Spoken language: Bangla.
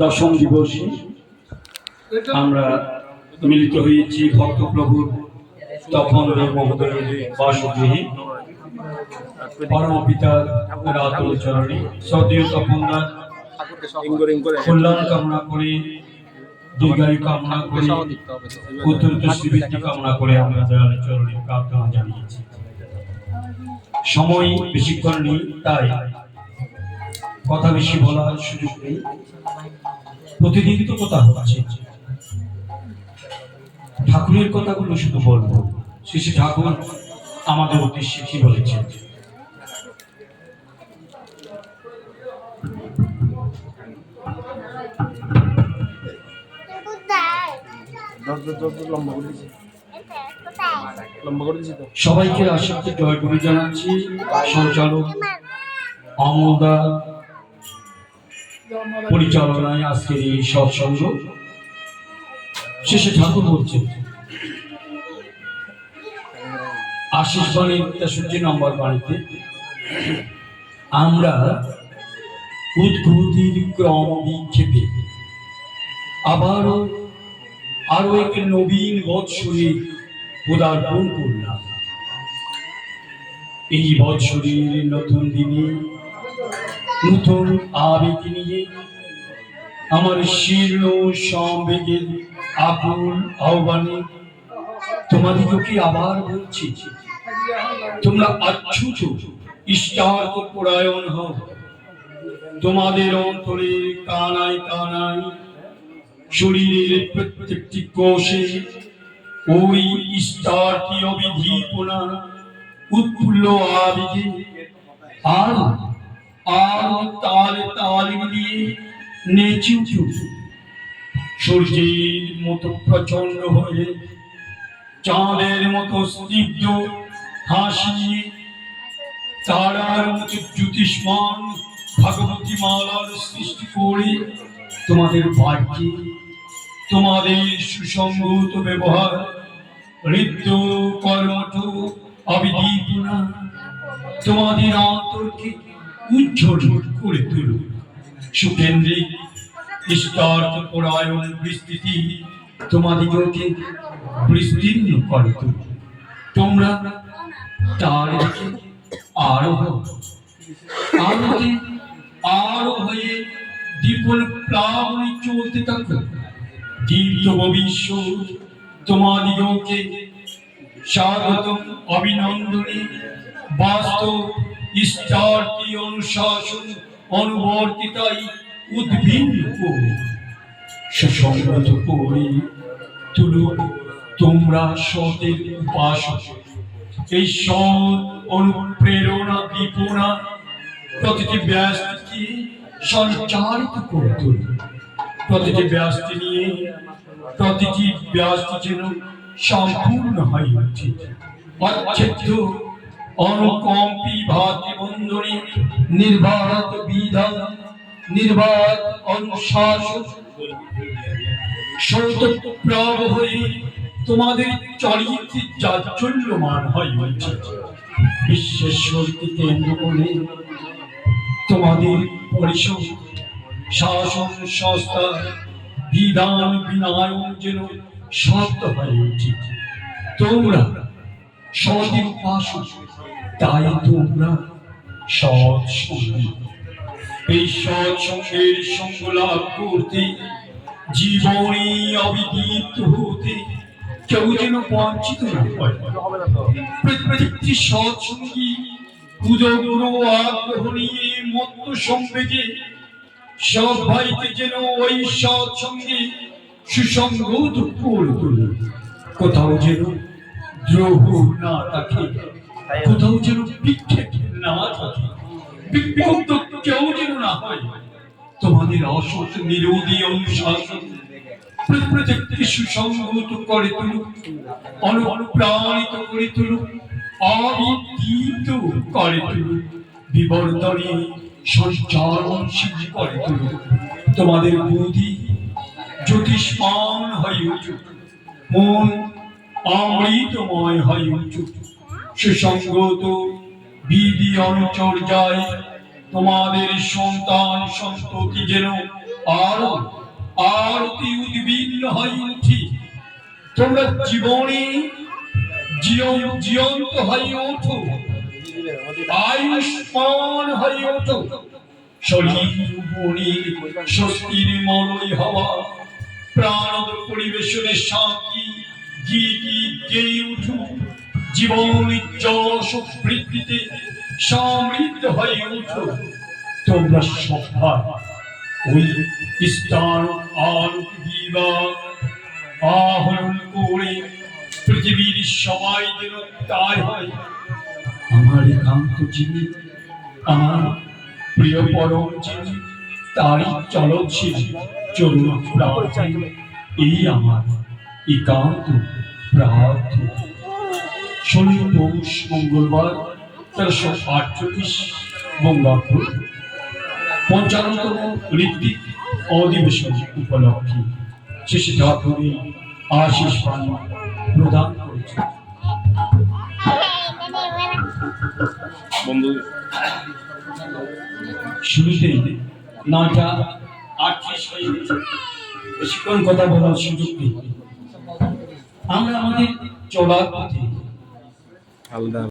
দশম দিবসে আমরা মিলিত হয়েছি ভক্তপ্রভুর তপন বাসগৃহে। সদীয় কল্যাণ কামনা করে, দীর্ঘায়ু কামনা করে উত্তরোত্তর শ্রীবৃদ্ধি কামনা করে আমরা চরণে প্রার্থনা জানিয়েছি। সময় বেশিক্ষণ নেই, তাই কথা বেশি বলার সুযোগ নেই। প্রতিদিন তো কথা হচ্ছে। ঠাকুরের কথাগুলো শুধু বলব। শ্রী ঠাকুর আমাদের উদ্দেশ্যে কি তো সবাইকে আশাকে জয় করে জানাচ্ছি। সঞ্চালক অমলদা পরিচালনায় আজকের এই সৎসঙ্গ। শেষে ঠাকুর বলছেন, আশিস বাণী তেষট্টি নম্বর বাণীতে, আমরা উদ্ভূতির ক্রম বিক্ষেপে আবারও আরও এক নবীন বৎসরে পদার্পণ করলাম। এই বৎসরের নতুন দিনে নতুন আবেগ নিয়ে আমার শীর্ণ সম্বেগের আকুল আহ্বানে তোমাদিগকে আবার বলছি? তোমরা আচ্ছুত, ইষ্টার্থ পরায়ণ হও। তোমাদের অন্তরে কানায় কানায় শরীরের প্রত্যেকটি কোষে ওই ইষ্টার্থী অবিধীপনা উৎফুল্ল আবেগে আর আর তালে দিয়ে নেচে উঠুক সূর্যের মতো প্রচণ্ড হয়ে চাঁদের মতো স্নিগ্ধ হাসি, তারার মতো জ্যোতিষ্মান ভগবতী মালার সৃষ্টি করে তোমাদের বাক্যে তোমাদের সুসংগত ব্যবহার, হৃদ্য কর্মঠ অবিদীপনা তোমাদের অন্তরকে উজ্জ্বল করে তুলুক সুকেন্দ্রিক পরায়ণ বিস্তৃতি তোমাদিগকে বিস্তীর্ণ করে তুলুক তোমরা তার দিকে আরও হয়ে দীপন প্লাবনে চলতে ভবিষ্যৎ তোমাদিগকে স্বাগতম, অভিনন্দনে বাস্তব ইষ্টার্থী অনুশাসন অনুবর্তিতাই উদ্ভিন্ন করে সুসংগত করে তুলুক তোমরা সতের উপাসক। এই সৎ অনুপ্রেরণা দীপনা প্রতিটি ব্যস্তকে সঞ্চারিত করে তুলুক প্রতিটি ব্যস্ত নিয়ে প্রতিটি ব্যস্ত যেন সম্পূর্ণ হয়ে ওঠে অচ্ছেদ্য অনুকম্পী ভাতৃবন্ধনী নির্বাত বিধান নির্বাত অনুশাসন সৌতপ্রাব হয়ে তোমাদের হয় হয়েছে বিশ্বেশ্বরকে কেন্দ্র করে তোমাদের পরিষদ শাসন সংস্থা বিধান বিনায়ন যেন শব্দ হয়ে উচিত তোমরা সৎ উপাসক তাই তোমরা সৎ সঙ্গী। এই সৎ সঙ্গ লাভ করতে, জীবনে অবিদিত হতে কেউ যেন বঞ্চিত না হয়। প্রত্যেকটি সৎসঙ্গী উদগ্র আগ্রহ নিয়ে মত্ত সম্বেগে সব ভাইকে যেন ওই সৎসঙ্গে সুসংগত করে তোলে। কোথাও যেন দ্রোহ না থাকে কোথাও যেন বিক্ষেপ না থাকে। বিক্ষুব্ধ কেউ যেন না হয়। তোমাদের অসৎ নিরোধী অনুশাসন প্রত্যেককে সুসংগত করে তুলুক, অনুপ্রাণিত করে তুলুক অবিদীপ্ত করে তুলুক, বিবর্তনে সঞ্চারণশীল করে তুলুক। তোমাদের বুদ্ধি জ্যোতিষ্মান হয়ে উঠুক। মন অমৃতময় হয়ে উঠুক সুসংগত বিধি অনুচর্যায় তোমাদের সন্তান সন্ততি যেন আর, আরতি উদ্বিগ্ন হয়ে উঠি। তোমরা জীবনে জীবন জীবন্ত হয়ে ওঠো। আয়ুষ্মান হয়ে ওঠো। শরীর মনির স্বস্তির মলয় হওয়া। প্রাণ পরিবেশনের শান্তি গেয়ে উঠু জীবন যশ বৃদ্ধিতে সমৃদ্ধ হয়ে উঠো তোমরা সভা ওই স্থান আলোক দিবা, আহরণ করে পৃথিবীর সবাই যেন তাই হয়। আমার একান্ত যিনি, আমার প্রিয় পরম যিনি, তারই চলক ছিল চরুণ এই আমার। একান্ত প্রার্থনা ষোলোই পৌষ মঙ্গলবার তেরোশো আটচল্লিশ বঙ্গাব্দ। পঞ্চান্নতম ঋত্বিক অধিবেশন উপলক্ষে শেষে ঠাকুরে আশিস পানি প্রদান করেছে বন্ধু শুরুতেই নয়টা আটত্রিশ হয়ে বেশিক্ষণ কথা বলার সুযোগ নেই। আমরা আমাদের চলার পথে